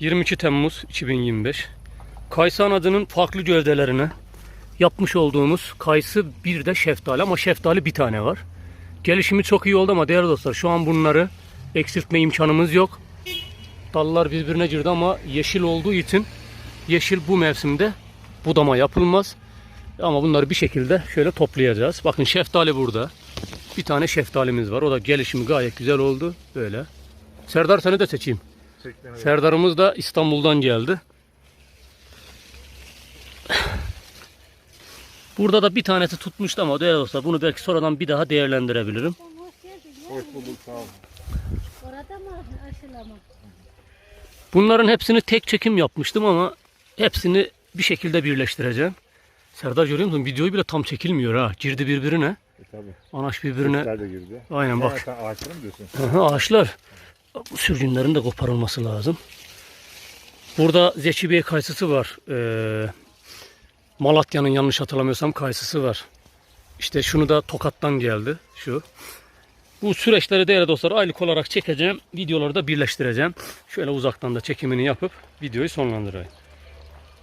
22 Temmuz 2025. Kayısı anacının farklı gövdelerini yapmış olduğumuz kayısı bir de şeftali ama şeftali bir tane var. Gelişimi çok iyi oldu ama değerli dostlar şu an bunları eksiltme imkanımız yok. Dallar birbirine girdi ama yeşil olduğu için yeşil bu mevsimde budama yapılmaz. Ama bunları bir şekilde şöyle toplayacağız. Bakın şeftali burada. Bir tane şeftalimiz var. O da gelişimi gayet güzel oldu. Böyle. Serdar seni de seçeyim. Serdar'ımız da İstanbul'dan geldi. Burada da bir tanesi tutmuştu ama değerli dostlar bunu belki sonradan bir daha değerlendirebilirim. Hoş bulduk sağ olun. Orada mı aşılama? Bunların hepsini tek çekim yapmıştım ama hepsini bir şekilde birleştireceğim. Serdar görüyor musun? Videoyu bile tam çekilmiyor ha. Girdi birbirine. E tabi. Anaş birbirine. Kuşlar da girdi. Aynen bak. Ağaçları mı diyorsun? Ağaçlar. Sürgünlerin de koparılması lazım. Burada Zeki Bey kayısısı var. Ee, Malatya'nın yanlış hatırlamıyorsam kayısısı var. İşte şunu da Tokat'tan geldi. Şu. Bu süreçleri değerli dostlar aylık olarak çekeceğim. Videoları da birleştireceğim. Şöyle uzaktan da çekimini yapıp videoyu sonlandırayım.